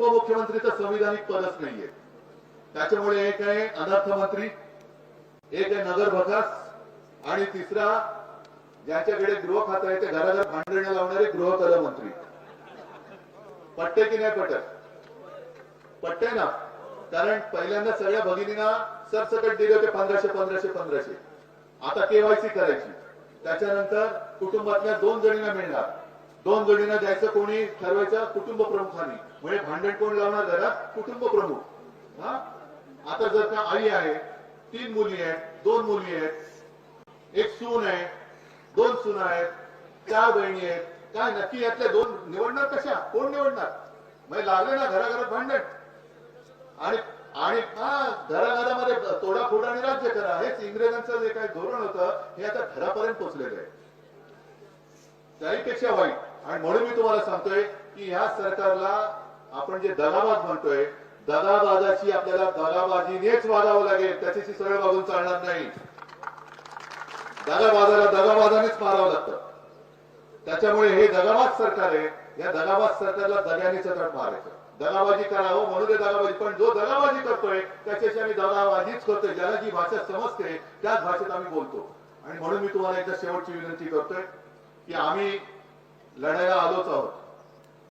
उपमुख्यमंत्रीचं संविधानिक पदच नाहीये. त्याच्यामुळे एक आहे अनर्थमंत्री एक आहे नगर भकास आणि तिसरा ज्याच्याकडे गृह खातं आहे ते घराघर भांडण लावणारे गृहकर मंत्री. पट्टे की नाही पटत? पट्टे ना. कारण पहिल्यांदा सगळ्या भगिनींना सरसकट दिले होते पंधराशे पंधराशे पंधराशे. आता केवायसी करायची. त्याच्यानंतर कुटुंबातल्या दोन जणींना मिळणार. दोन जणींना द्यायचं कोणी ठरवायचं? कुटुंब प्रमुखांनी म्हणजे भांडण कोण लावणार घरात कुटुंब प्रमुख. हा? आता जर का आई आहे तीन मुली आहेत दोन मुली आहेत एक सून आहे दोन सून आहेत चार बहिणी आहेत काय नक्की यातल्या दोन निवडणार कशा? कोण निवडणार? म्हणजे लागले ना घराघरात भांडण. आणि आणि हा घराघरामध्ये तोडाफोडाने राज्य करा. हेच इंग्रजांचं जे काही धोरण होतं हे आता घरापर्यंत पोहोचलेलं आहे. त्याहीपेक्षा वाईट. आणि म्हणून मी तुम्हाला सांगतोय की या सरकारला आपण जे दगाबाज म्हणतोय दगाबाजाची आपल्याला दगाबाजीनेच वागावं लागेल त्याच्याशी सरळ वागून चालणार नाही. दगाबाजाला दगाबाजानेच मारावं लागतं. त्याच्यामुळे हे दगाबाज सरकार आहे या दगाबाज सरकारला दगाने चटाट मारायचं. दगाबाजी करावं हो, म्हणून ते दगाबाजी. पण जो दगाबाजी करतोय त्याच्याशी आम्ही दगाबाजीच करतोय ज्याला जी भाषा समजते त्याच भाषेत आम्ही बोलतो. आणि म्हणून मी तुम्हाला एकदा शेवटची विनंती करतोय की आम्ही लढायला आलोच आहोत.